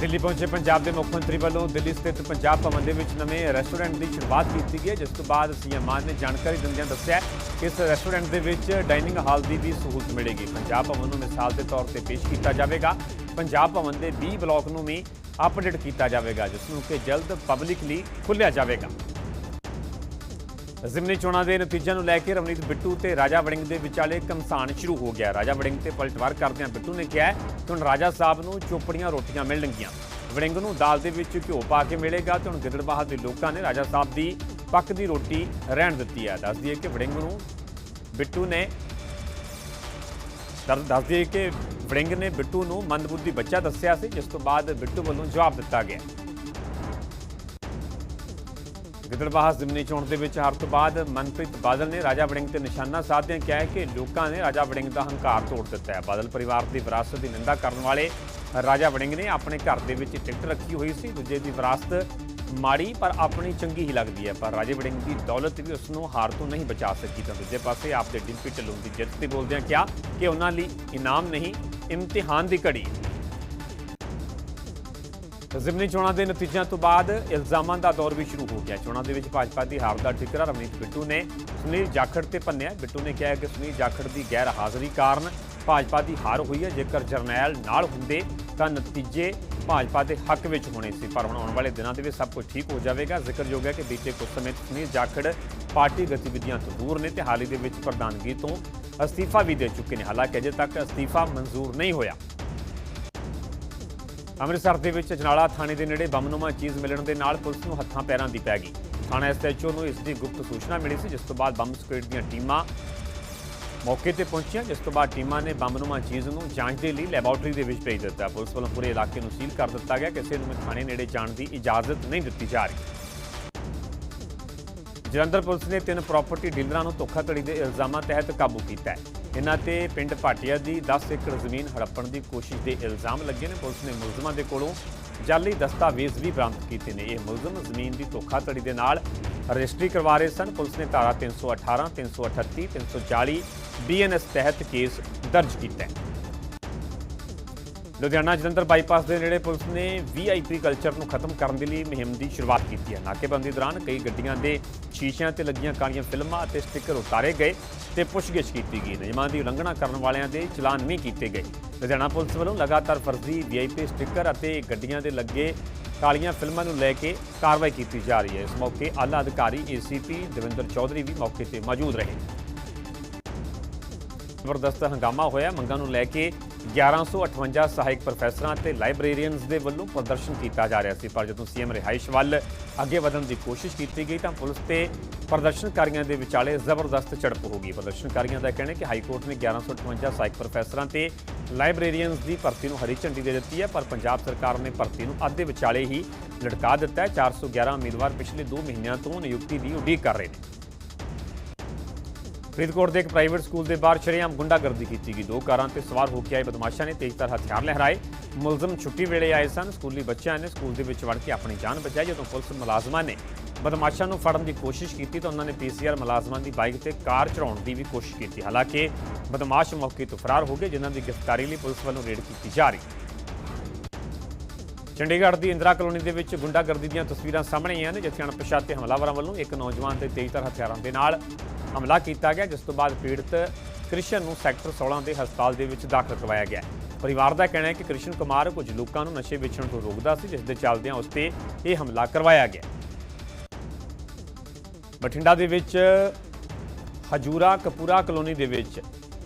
ਦਿੱਲੀ ਪਹੁੰਚੇ ਪੰਜਾਬ ਦੇ ਮੁੱਖ ਮੰਤਰੀ ਵੱਲੋਂ ਦਿੱਲੀ ਸਥਿਤ ਪੰਜਾਬ ਭਵਨ ਦੇ ਵਿੱਚ ਨਵੇਂ ਰੈਸਟੋਰੈਂਟ ਦੀ ਸ਼ੁਰੂਆਤ ਕੀਤੀ ਗਈ ਹੈ, ਜਿਸ ਤੋਂ ਬਾਅਦ ਸੀਐਮ ਮਾਨ ਨੇ ਜਾਣਕਾਰੀ ਦਿੰਦਿਆਂ ਦੱਸਿਆ ਕਿ ਇਸ ਰੈਸਟੋਰੈਂਟ ਦੇ ਵਿੱਚ ਡਾਈਨਿੰਗ ਹਾਲ ਦੀ ਵੀ ਸਹੂਲਤ ਮਿਲੇਗੀ। ਪੰਜਾਬ ਭਵਨ ਨੂੰ ਮਿਸਾਲ ਦੇ ਤੌਰ ਤੇ ਪੇਸ਼ ਕੀਤਾ ਜਾਵੇਗਾ। ਪੰਜਾਬ ਭਵਨ ਦੇ 20 ਬਲਾਕ ਨੂੰ ਵੀ ਅਪਡੇਟ ਕੀਤਾ ਜਾਵੇਗਾ, ਜਿਸ ਨੂੰ ਕਿ ਜਲਦ ਪਬਲਿਕਲੀ ਖੁੱਲ੍ਹਿਆ ਜਾਵੇਗਾ। ਜ਼ਿਮਨੀ ਚੋਣਾਂ ਦੇ ਨਤੀਜਿਆਂ ਨੂੰ ਲੈ ਕੇ ਰਵਨੀਤ ਬਿੱਟੂ ਤੇ ਰਾਜਾ ਵੜਿੰਗ ਦੇ ਵਿਚਾਲੇ ਕਮਸਾਨ ਸ਼ੁਰੂ ਹੋ ਗਿਆ। ਰਾਜਾ ਵੜਿੰਗ ਤੇ ਪਲਟਵਾਰ ਕਰਦਿਆਂ ਬਿੱਟੂ ਨੇ ਕਿਹਾ ਕਿ ਹੁਣ ਰਾਜਾ ਸਾਹਿਬ ਨੂੰ ਚੋਪੜੀਆਂ ਰੋਟੀਆਂ ਮਿਲਣਗੀਆਂ। ਵੜਿੰਗ ਨੂੰ ਦਾਲ ਦੇ ਵਿੱਚ ਘਿਓ ਪਾ ਕੇ ਮਿਲੇਗਾ ਤੇ ਹੁਣ ਗਿੱਦੜਬਾਹਾ ਦੇ ਲੋਕਾਂ ਨੇ ਰਾਜਾ ਸਾਹਿਬ ਦੀ ਪੱਕ ਦੀ ਰੋਟੀ ਰਹਿਣ ਦਿੱਤੀ ਹੈ। ਦੱਸ ਦਈਏ ਕਿ ਵੜਿੰਗ ਨੂੰ ਬਿੱਟੂ ਨੇ ਦੱਸ ਦੱਸ ਦਈਏ ਕਿ ਵੜਿੰਗ ਨੇ ਬਿੱਟੂ ਨੂੰ ਮੰਦਬੁੱਧੀ ਬੱਚਾ ਦੱਸਿਆ ਸੀ, ਜਿਸ ਤੋਂ ਬਾਅਦ ਬਿੱਟੂ ਵੱਲੋਂ ਜਵਾਬ ਦਿੱਤਾ ਗਿਆ। ਗਿੱਦੜਬਾਹਾ ਜ਼ਿਮਨੀ ਚੋਣ ਦੇ ਵਿੱਚ ਹਾਰ ਤੋਂ ਬਾਅਦ ਮਨਪ੍ਰੀਤ ਬਾਦਲ ਨੇ ਰਾਜਾ ਵੜਿੰਗ ਤੇ ਨਿਸ਼ਾਨਾ ਸਾਧਦਿਆਂ ਕਿਹਾ ਕਿ ਲੋਕਾਂ ਨੇ ਰਾਜਾ ਵੜਿੰਗ ਦਾ ਹੰਕਾਰ ਤੋੜ ਦਿੱਤਾ ਹੈ। ਬਾਦਲ ਪਰਿਵਾਰ ਦੀ ਵਿਰਾਸਤ ਦੀ ਨਿੰਦਾ ਕਰਨ ਵਾਲੇ ਰਾਜਾ ਵੜਿੰਗ ਨੇ ਆਪਣੇ ਘਰ ਦੇ ਵਿੱਚ ਟਿਕਟ ਰੱਖੀ ਹੋਈ ਸੀ। ਦੂਜੇ ਦੀ ਵਿਰਾਸਤ ਮਾੜੀ ਪਰ ਆਪਣੀ ਚੰਗੀ ਹੀ ਲੱਗਦੀ ਹੈ, ਪਰ ਰਾਜੇ ਵੜਿੰਗ ਦੀ ਦੌਲਤ ਵੀ ਉਸ ਨੂੰ ਹਾਰ ਤੋਂ ਨਹੀਂ ਬਚਾ ਸਕੀ। ਤਾਂ ਦੂਜੇ ਪਾਸੇ ਆਪ ਦੇ ਡਿੰਪੀ ਢਿੱਲੋਂ ਦੀ ਜਿੱਤ ਤੇ ਬੋਲਦਿਆਂ ਕਿਹਾ ਕਿ ਉਹਨਾਂ ਲਈ ਇਨਾਮ ਨਹੀਂ, ਇਮਤਿਹਾਨ ਦੀ ਘੜੀ। ਜ਼ਿਮਨੀ ਚੋਣਾਂ ਦੇ ਨਤੀਜਿਆਂ ਤੋਂ ਬਾਅਦ ਇਲਜ਼ਾਮਾਂ ਦਾ ਦੌਰ ਵੀ ਸ਼ੁਰੂ ਹੋ ਗਿਆ। ਚੋਣਾਂ ਦੇ ਵਿੱਚ ਭਾਜਪਾ ਦੀ ਹਾਰ ਦਾ ਠਿਕਰਾ ਰਵਨੀਤ ਬਿੱਟੂ ਨੇ ਸੁਨੀਲ ਜਾਖੜ ਤੇ ਭੰਨਿਆ ਬਿੱਟੂ ਨੇ ਕਿਹਾ ਕਿ ਸੁਨੀਲ ਜਾਖੜ ਦੀ ਗੈਰ ਹਾਜ਼ਰੀ ਕਾਰਨ ਭਾਜਪਾ ਦੀ ਹਾਰ ਹੋਈ ਹੈ। ਜੇਕਰ ਜਰਨੈਲ ਨਾਲ ਹੁੰਦੇ ਤਾਂ ਨਤੀਜੇ ਭਾਜਪਾ ਦੇ ਹੱਕ ਵਿੱਚ ਹੋਣੇ ਸੀ, ਪਰ ਹੁਣ ਆਉਣ ਵਾਲੇ ਦਿਨਾਂ ਦੇ ਵਿੱਚ ਸਭ ਕੁਝ ਠੀਕ ਹੋ ਜਾਵੇਗਾ। ਜ਼ਿਕਰਯੋਗ ਹੈ ਕਿ ਬੀਤੇ ਕੁਝ ਸਮੇਂ ਤੋਂ ਸੁਨੀਲ ਜਾਖੜ ਪਾਰਟੀ ਗਤੀਵਿਧੀਆਂ ਤੋਂ ਦੂਰ ਨੇ ਤੇ ਹਾਲ ਹੀ ਦੇ ਵਿੱਚ ਪ੍ਰਧਾਨਗੀ ਤੋਂ ਅਸਤੀਫਾ ਵੀ ਦੇ ਚੁੱਕੇ ਨੇ। ਹਾਲਾਂਕਿ ਅਜੇ ਤੱਕ ਅਸਤੀਫਾ ਮਨਜ਼ੂਰ ਨਹੀਂ ਹੋਇਆ। ਅੰਮ੍ਰਿਤਸਰ ਦੇ ਵਿੱਚ ਜਨਾਲਾ ਥਾਣੇ ਦੇ ਨੇੜੇ ਬੰਮਨੁਮਾ ਚੀਜ਼ ਮਿਲਣ ਦੇ ਨਾਲ ਪੁਲਿਸ ਨੂੰ ਹੱਥਾਂ ਪੈਰਾਂ ਦੀ ਪੈ ਗਈ। ਥਾਣਾ ਐਸਐਚਓ ਨੂੰ ਇਸ ਦੀ ਗੁਪਤ ਸੂਚਨਾ ਮਿਲੀ ਸੀ, ਜਿਸ ਤੋਂ ਬਾਅਦ ਬੰਬ ਸਕੁਐਡ ਦੀਆਂ ਟੀਮਾਂ ਮੌਕੇ ਤੇ ਪਹੁੰਚੀਆਂ, ਜਿਸ ਤੋਂ ਬਾਅਦ ਟੀਮਾਂ ਨੇ ਬੰਬਨੁਮਾ ਚੀਜ਼ ਨੂੰ ਜਾਂਚ ਦੇ ਲਈ ਲੈਬੋਰਟਰੀ ਦੇ ਵਿੱਚ ਭੇਜ ਦਿੱਤਾ। ਪੁਲਿਸ ਵੱਲੋਂ ਪੂਰੇ ਇਲਾਕੇ ਨੂੰ ਸੀਲ ਕਰ ਦਿੱਤਾ ਗਿਆ, ਕਿਸੇ ਨੂੰ ਥਾਣੇ ਨੇੜੇ ਜਾਣ ਦੀ ਇਜਾਜ਼ਤ ਨਹੀਂ ਦਿੱਤੀ ਜਾ ਰਹੀ। ਜਲੰਧਰ ਪੁਲਿਸ ਨੇ ਤਿੰਨ ਪ੍ਰਾਪਰਟੀ ਡੀਲਰਾਂ ਨੂੰ ਧੋਖਾਧੜੀ ਦੇ ਇਲਜ਼ਾਮਾਂ ਤਹਿਤ ਕਾਬੂ ਕੀਤਾ ਹੈ। ਇਹਨਾਂ ਤੇ ਪਿੰਡ ਭਾਟੀਆ ਦੀ 10 ਏਕੜ ਜ਼ਮੀਨ ਹੜੱਪਣ ਦੀ ਕੋਸ਼ਿਸ਼ ਦੇ ਇਲਜ਼ਾਮ ਲੱਗੇ ਨੇ। ਪੁਲਿਸ ਨੇ ਮੁਲਜ਼ਮਾਂ ਦੇ ਕੋਲੋਂ ਜਾਲੀ ਦਸਤਾਵੇਜ਼ ਵੀ ਬਰਾਮਦ ਕੀਤੇ ਨੇ। ਇਹ ਮੁਲਜ਼ਮ ਜ਼ਮੀਨ ਦੀ ਧੋਖਾਧੜੀ ਦੇ ਨਾਲ ਰਜਿਸਟਰੀ ਕਰਵਾ ਰਹੇ ਸਨ। ਪੁਲਿਸ ਨੇ ਧਾਰਾ 318 338 340 ਬੀਐਨਐਸ ਤਹਿਤ ਕੇਸ ਦਰਜ ਕੀਤਾ ਹੈ। ਲੁਧਿਆਣਾ ਜਲੰਧਰ ਬਾਈਪਾਸ ਦੇ ਨੇੜੇ ਪੁਲਿਸ ਨੇ ਵੀਆਈਪੀ ਕਲਚਰ ਨੂੰ ਖਤਮ ਕਰਨ ਦੇ ਲਈ ਮੁਹਿੰਮ ਦੀ ਸ਼ੁਰੂਆਤ ਕੀਤੀ ਹੈ। ਨਾਕੇਬੰਦੀ ਦੌਰਾਨ ਕਈ ਗੱਡੀਆਂ ਦੇ ਸ਼ੀਸ਼ਿਆਂ ਤੇ ਲੱਗੀਆਂ ਕਾਲੀਆਂ ਫਿਲਮਾਂ ਅਤੇ ਸਟicker ਉਤਾਰੇ ਗਏ ਤੇ ਪੁੱਛਗਿੱਛ ਕੀਤੀ ਗਈ। ਨਿਯਮਾਂ ਦੀ ਉਲੰਘਣਾ ਕਰਨ ਵਾਲਿਆਂ ਦੇ ਚਲਾਨ ਵੀ ਕੀਤੇ ਗਏ। ਲੁਧਿਆਣਾ ਪੁਲਿਸ ਵੱਲੋਂ ਲਗਾਤਾਰ ਫਰਜ਼ੀ ਵੀਆਈਪੀ ਸਟicker ਅਤੇ ਗੱਡੀਆਂ ਦੇ ਲੱਗੇ ਕਾਲੀਆਂ ਫਿਲਮਾਂ ਨੂੰ ਲੈ ਕੇ ਕਾਰਵਾਈ ਕੀਤੀ ਜਾ ਰਹੀ ਹੈ। ਇਸ ਮੌਕੇ ਆਲਾ ਅਧਿਕਾਰੀ ਏਸੀਪੀ ਦਵਿੰਦਰ ਚੌਧਰੀ ਵੀ ਮੌਕੇ ਤੇ ਮੌਜੂਦ ਰਹੇ। ਜ਼ਬਰਦਸਤ ਹੰਗਾਮਾ ਹੋਇਆ। ਮੰਗਾਂ ਨੂੰ ਲੈ ਕੇ 1158 ਸਹਾਇਕ ਪ੍ਰੋਫੈਸਰਾਂ ਤੇ ਲਾਇਬ੍ਰੇਰੀਅਨਸ ਦੇ ਵੱਲੋਂ ਪ੍ਰਦਰਸ਼ਨ ਕੀਤਾ ਜਾ ਰਿਹਾ ਸੀ, ਪਰ ਜਦੋਂ ਸੀਐਮ ਰਿਹਾਇਸ਼ ਵੱਲ ਅੱਗੇ ਵਧਣ ਦੀ ਕੋਸ਼ਿਸ਼ ਕੀਤੀ ਗਈ ਤਾਂ ਪੁਲਿਸ ਤੇ ਪ੍ਰਦਰਸ਼ਨਕਾਰੀਆਂ ਦੇ ਵਿਚਾਲੇ ਜ਼ਬਰਦਸਤ ਝੜਪ ਹੋ ਗਈ। ਪ੍ਰਦਰਸ਼ਨਕਾਰੀਆਂ ਦਾ ਕਹਿਣਾ ਹੈ ਕਿ ਹਾਈ ਕੋਰਟ ਨੇ 1158 ਸਹਾਇਕ ਪ੍ਰੋਫੈਸਰਾਂ ਤੇ ਲਾਇਬ੍ਰੇਰੀਅਨਸ ਦੀ ਭਰਤੀ ਨੂੰ ਹਰੀ ਝੰਡੀ ਦੇ ਦਿੱਤੀ ਹੈ, ਪਰ ਪੰਜਾਬ ਸਰਕਾਰ ਨੇ ਭਰਤੀ ਨੂੰ ਅੱਧੇ ਵਿਚਾਲੇ ਹੀ ਲਟਕਾ ਦਿੱਤਾ ਹੈ। 411 ਉਮੀਦਵਾਰ ਪਿਛਲੇ 2 ਮਹੀਨਿਆਂ ਤੋਂ ਨਿਯੁਕਤੀ ਦੀ ਉਡੀਕ ਕਰ ਰਹੇ ਨੇ। ਫਰੀਦਕੋਟ ਦੇ ਇੱਕ ਪ੍ਰਾਈਵੇਟ ਸਕੂਲ ਦੇ ਬਾਹਰ ਸ਼ਰੇਆਮ ਗੁੰਡਾਗਰਦੀ ਕੀਤੀ ਗਈ। ਦੋ ਕਾਰਾਂ ਤੇ ਸਵਾਰ ਹੋ ਕੇ ਆਏ ਬਦਮਾਸ਼ਾਂ ਨੇ ਤੇਜ਼ਧਾਰ ਹਥਿਆਰ ਲਹਿਰਾਏ। ਮੁਲਜ਼ਮ ਛੁੱਟੀ ਵੇਲੇ ਆਏ ਸਨ। ਸਕੂਲੀ ਬੱਚਿਆਂ ਨੇ ਸਕੂਲ ਦੇ ਵਿੱਚ ਵੜ ਕੇ ਆਪਣੀ ਜਾਨ ਬਚਾਈ। ਜਦੋਂ ਪੁਲਿਸ ਮੁਲਾਜ਼ਮਾਂ ਨੇ ਬਦਮਾਸ਼ਾਂ ਨੂੰ ਫੜਨ ਦੀ ਕੋਸ਼ਿਸ਼ ਕੀਤੀ ਤਾਂ ਉਹਨਾਂ ਨੇ ਪੀਸੀਆਰ ਮੁਲਾਜ਼ਮਾਂ ਦੀ ਬਾਈਕ ਤੇ ਕਾਰ ਚੜਾਉਣ ਦੀ ਵੀ ਕੋਸ਼ਿਸ਼ ਕੀਤੀ। ਹਾਲਾਂਕਿ ਬਦਮਾਸ਼ ਮੌਕੇ ਤੋਂ ਫਰਾਰ ਹੋ ਗਏ, ਜਿਨ੍ਹਾਂ ਦੀ ਗ੍ਰਿਫਤਾਰੀ ਲਈ ਪੁਲਿਸ ਵੱਲੋਂ ਰੇਡ ਕੀਤੀ ਜਾ ਰਹੀ। ਚੰਡੀਗੜ੍ਹ ਦੀ ਇੰਦਰਾ ਕਲੋਨੀ ਦੇ ਵਿੱਚ ਗੁੰਡਾਗਰਦੀ ਦੀਆਂ ਤਸਵੀਰਾਂ ਸਾਹਮਣੇ ਆਈਆਂ ਨੇ, ਜਿੱਥੇ ਅਣਪਛਾਤੇ ਹਮਲਾਵਰਾਂ ਵੱਲੋਂ ਇੱਕ ਨੌਜਵਾਨ ਤੇ ਤੇਜ਼ਧਾਰ ਹਥਿਆਰਾਂ ਦੇ ਨਾਲ ਹਮਲਾ ਕੀਤਾ ਗਿਆ, ਜਿਸ ਤੋਂ ਬਾਅਦ ਪੀੜਤ ਕ੍ਰਿਸ਼ਨ ਨੂੰ ਸੈਕਟਰ 16 ਦੇ ਹਸਪਤਾਲ ਦੇ ਵਿੱਚ ਦਾਖਲ ਕਰਵਾਇਆ ਗਿਆ। ਪਰਿਵਾਰ ਦਾ ਕਹਿਣਾ ਹੈ ਕਿ ਕ੍ਰਿਸ਼ਨ ਕੁਮਾਰ ਕੁਝ ਲੋਕਾਂ ਨੂੰ ਨਸ਼ੇ ਵੇਚਣ ਤੋਂ ਰੋਕਦਾ ਸੀ, ਜਿਸ ਦੇ ਚੱਲਦਿਆਂ ਉਸ ਤੇ ਇਹ ਹਮਲਾ ਕਰਵਾਇਆ ਗਿਆ। ਬਠਿੰਡਾ ਦੇ ਵਿੱਚ ਹਜੂਰਾ ਕਪੂਰਾ ਕਲੋਨੀ ਦੇ ਵਿੱਚ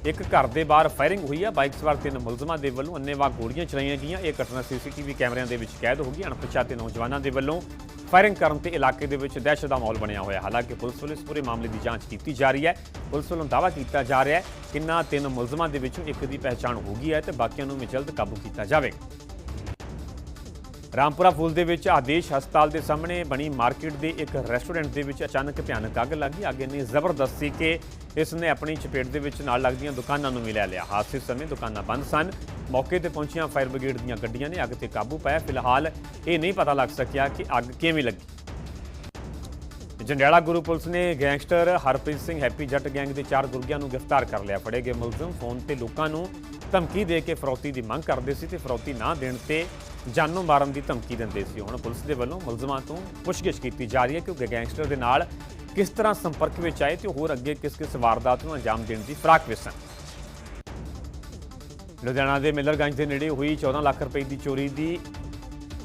ਇੱਕ ਘਰ ਦੇ ਬਾਹਰ ਫਾਇਰਿੰਗ ਹੋਈ ਹੈ ਬਾਈਕ ਸਵਾਰ ਤਿੰਨ ਮੁਲਜ਼ਮਾਂ ਦੇ ਵੱਲੋਂ ਅੰਨੇਵਾਹ ਗੋਲੀਆਂ ਚਲਾਈਆਂ ਗਈਆਂ। ਇਹ ਘਟਨਾ ਸੀਸੀਟੀਵੀ ਕੈਮਰਿਆਂ ਦੇ ਵਿੱਚ ਕੈਦ ਹੋ ਗਈ। ਅਣਪਛਾਤੇ ਨੌਜਵਾਨਾਂ ਦੇ ਵੱਲੋਂ ਫਾਇਰਿੰਗ ਕਰਨ ਤੇ ਇਲਾਕੇ ਦੇ ਵਿੱਚ ਦਹਿਸ਼ਤ ਦਾ ਮਾਹੌਲ ਬਣਿਆ ਹੋਇਆ। ਹਾਲਾਂਕਿ ਪੁਲਿਸ ਵੱਲੋਂ ਇਸ ਪੂਰੇ ਮਾਮਲੇ ਦੀ ਜਾਂਚ ਕੀਤੀ ਜਾ ਰਹੀ ਹੈ। ਪੁਲਿਸ ਵੱਲੋਂ ਦਾਅਵਾ ਕੀਤਾ ਜਾ ਰਿਹਾ ਹੈ ਕਿ ਇਨ੍ਹਾਂ ਤਿੰਨ ਮੁਲਜ਼ਮਾਂ ਦੇ ਵਿੱਚੋਂ ਇੱਕ ਦੀ ਪਹਿਚਾਣ ਹੋ ਗਈ ਹੈ ਤੇ ਬਾਕੀਆਂ ਨੂੰ ਵੀ ਜਲਦ ਕਾਬੂ ਕੀਤਾ ਜਾਵੇਗਾ ਰਾਮਪੁਰਾ ਫੂਲ ਦੇ ਵਿੱਚ ਆਦੇਸ਼ ਹਸਪਤਾਲ ਦੇ ਸਾਹਮਣੇ ਬਣੀ ਮਾਰਕੀਟ ਦੇ ਇੱਕ ਰੈਸਟੋਰੈਂਟ ਦੇ ਵਿੱਚ ਅਚਾਨਕ ਭਿਆਨਕ ਅੱਗ ਲੱਗੀ ਅੱਗ ਇੰਨੀ ਜ਼ਬਰਦਸਤ ਸੀ ਕਿ ਇਸ ਨੇ ਆਪਣੀ ਚਪੇਟ ਦੇ ਵਿੱਚ ਨਾਲ ਲੱਗਦੀਆਂ ਦੁਕਾਨਾਂ ਨੂੰ ਵੀ ਲੈ ਲਿਆ। ਹਾਦਸੇ ਸਮੇਂ ਦੁਕਾਨਾਂ ਬੰਦ ਸਨ। ਮੌਕੇ ਤੇ ਪਹੁੰਚੀਆਂ ਫਾਇਰ ਬ੍ਰਿਗੇਡ ਦੀਆਂ ਗੱਡੀਆਂ ਨੇ ਅੱਗ ਤੇ ਕਾਬੂ ਪਾਇਆ। ਫਿਲਹਾਲ ਇਹ ਨਹੀਂ ਪਤਾ ਲੱਗ ਸਕਿਆ ਕਿ ਅੱਗ ਕਿਵੇਂ ਲੱਗੀ। ਜੰਡਿਆਲਾ ਗੁਰੂ ਪੁਲਿਸ ਨੇ gangster Harpreet Singh Happy Jatt gang ਦੇ ਚਾਰ ਗੁਰਗਿਆਂ ਨੂੰ ਗ੍ਰਿਫਤਾਰ ਕਰ ਲਿਆ। ਫੜੇ ਗਏ ਮੁਲਜ਼ਮ ਫੋਨ ਤੇ ਲੋਕਾਂ ਨੂੰ ਧਮਕੀ ਦੇ ਕੇ ਫਰੌਤੀ ਦੀ ਮੰਗ ਕਰਦੇ ਸੀ ਤੇ ਫਰੌਤੀ ਨਾ ਦੇਣ ਤੇ ਜਾਨੋਂ ਮਾਰਨ ਦੀ ਧਮਕੀ ਦਿੰਦੇ ਸੀ। ਹੁਣ ਪੁਲਿਸ ਦੇ ਵੱਲੋਂ ਮੁਲਜ਼ਮਾਂ ਤੋਂ ਪੁੱਛਗਿੱਛ ਕੀਤੀ ਜਾ ਰਹੀ ਹੈ ਕਿ ਉਹ ਗੈਂਗਸਟਰ ਦੇ ਨਾਲ ਕਿਸ ਤਰ੍ਹਾਂ ਸੰਪਰਕ ਵਿੱਚ ਆਏ ਤੇ ਹੋਰ ਅੱਗੇ ਕਿਸ ਕਿਸ ਵਾਰਦਾਤ ਨੂੰ ਅੰਜਾਮ ਦੇਣ ਦੀ ਫਰਾਕ ਵਿੱਚ ਸਨ ਲੁਧਿਆਣਾ ਦੇ ਮਿਲਰਗੰਜ ਦੇ ਨੇੜੇ ਹੋਈ 14 ਲੱਖ ਰੁਪਏ ਦੀ ਚੋਰੀ ਦੀ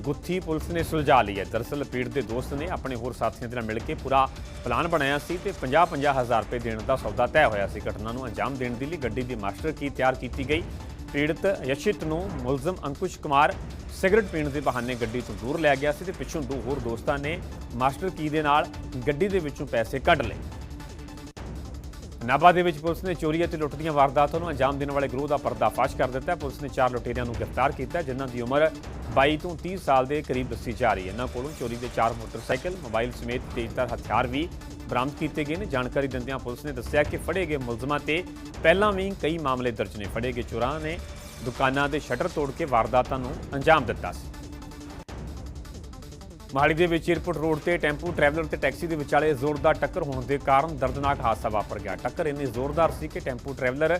ਗੁੱਥੀ ਪੁਲਿਸ ਨੇ ਸੁਲਝਾ ਲਈ ਹੈ। ਦਰਅਸਲ ਪੀੜ ਦੇ ਦੋਸਤ ਨੇ ਆਪਣੇ ਹੋਰ ਸਾਥੀਆਂ ਦੇ ਨਾਲ ਮਿਲ ਕੇ ਪੂਰਾ ਪਲਾਨ ਬਣਾਇਆ ਸੀ ਤੇ 50-50 ਹਜ਼ਾਰ ਰੁਪਏ ਦੇਣ ਦਾ ਸੌਦਾ ਤੈਅ ਹੋਇਆ ਸੀ। ਘਟਨਾ ਨੂੰ ਅੰਜਾਮ ਦੇਣ ਦੇ ਲਈ ਗੱਡੀ ਦੀ ਮਾਸਟਰ ਕੀ ਤਿਆਰ ਕੀਤੀ ਗਈ ਪੀੜਤ ਯਸ਼ਿਤ ਨੂੰ ਮੁਲਜ਼ਮ ਅੰਕੁਸ਼ ਕੁਮਾਰ ਸਿਗਰਟ ਪੀਣ ਦੇ ਬਹਾਨੇ ਗੱਡੀ ਤੋਂ ਦੂਰ ਲੈ ਗਿਆ ਸੀ ਤੇ ਪਿੱਛੋਂ ਦੋ ਹੋਰ ਦੋਸਤਾਂ ਨੇ ਮਾਸਟਰ ਕੀ ਦੇ ਨਾਲ ਗੱਡੀ ਦੇ ਵਿੱਚੋਂ ਪੈਸੇ ਕੱਢ ਲਏ। ਨਾਭਾ ਦੇ ਵਿੱਚ ਪੁਲਿਸ ਨੇ ਚੋਰੀ ਅਤੇ ਲੁੱਟ ਦੀਆਂ ਵਾਰਦਾਤਾਂ ਨੂੰ ਅੰਜਾਮ ਦੇਣ ਵਾਲੇ ਗਰੋਹ ਦਾ ਪਰਦਾਫਾਸ਼ ਕਰ ਦਿੱਤਾ। ਹੈ ਪੁਲਿਸ ਨੇ ਚਾਰ ਲੁਟੇਰਿਆਂ ਨੂੰ ਗ੍ਰਿਫਤਾਰ ਕੀਤਾ, ਜਿਨ੍ਹਾਂ ਦੀ ਉਮਰ 22 ਤੋਂ 30 ਸਾਲ ਦੇ ਕਰੀਬ ਦੱਸੀ ਜਾ ਰਹੀ ਹੈ। ਇਹਨਾਂ ਕੋਲੋਂ ਚੋਰੀ ਦੇ ਚਾਰ ਮੋਟਰਸਾਈਕਲ, ਮੋਬਾਈਲ ਸਮੇਤ ਤੇਜ਼ਧਾਰ ਹਥਿਆਰ ਵੀ ਬਰਾਮਦ ਕੀਤੇ ਗਏ ਨੇ। ਜਾਣਕਾਰੀ ਦਿੰਦਿਆਂ ਪੁਲਿਸ ਨੇ ਦੱਸਿਆ ਕਿ ਫੜੇ ਗਏ ਮੁਲਜ਼ਮਾਂ ਤੇ ਪਹਿਲਾਂ ਵੀ ਕਈ ਮਾਮਲੇ ਦਰਜ ਨੇ। ਫੜੇ ਗਏ ਚੋਰਾਂ ਨੇ ਦੁਕਾਨਾਂ ਦੇ ਸ਼ਟਰ ਤੋੜ ਕੇ ਵਾਰਦਾਤਾਂ ਨੂੰ ਅੰਜਾਮ ਦਿੱਤਾ ਸੀ। ਮੋਹਾਲੀ ਦੇ ਵਿੱਚ ਏਅਰਪੋਰਟ ਰੋਡ ਤੇ ਟੈਂਪੂ ਟਰੈਵਲਰ ਤੇ ਟੈਕਸੀ ਦੇ ਵਿਚਾਲੇ ਜ਼ੋਰਦਾਰ ਟੱਕਰ ਹੋਣ ਦੇ ਕਾਰਨ ਦਰਦਨਾਕ ਹਾਦਸਾ ਵਾਪਰ ਗਿਆ। ਟੱਕਰ ਇੰਨੀ ਜ਼ੋਰਦਾਰ ਸੀ ਕਿ ਟੈਂਪੂ ਟਰੈਵਲਰ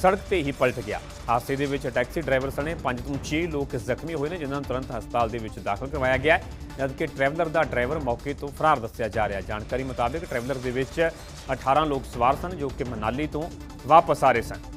ਸੜਕ ਤੇ ਹੀ ਪਲਟ ਗਿਆ। ਹਾਦਸੇ ਦੇ ਵਿੱਚ ਟੈਕਸੀ ਡਰਾਈਵਰ ਸਣੇ 5 ਤੋਂ 6 ਲੋਕ ਜ਼ਖਮੀ ਹੋਏ ਨੇ, ਜਿਨ੍ਹਾਂ ਨੂੰ ਤੁਰੰਤ ਹਸਪਤਾਲ ਦੇ ਵਿੱਚ ਦਾਖਲ ਕਰਵਾਇਆ ਗਿਆ ਜਦਕਿ ਟਰੈਵਲਰ ਦਾ ਡਰਾਈਵਰ ਮੌਕੇ ਤੋਂ ਫਰਾਰ ਦੱਸਿਆ ਜਾ ਰਿਹਾ ਜਾਣਕਾਰੀ ਮੁਤਾਬਕ ਟਰੈਵਲਰ ਦੇ ਵਿੱਚ 18 ਲੋਕ ਸਵਾਰ ਸਨ, ਜੋ ਕਿ ਮਨਾਲੀ ਤੋਂ ਵਾਪਸ ਆ ਰਹੇ ਸਨ।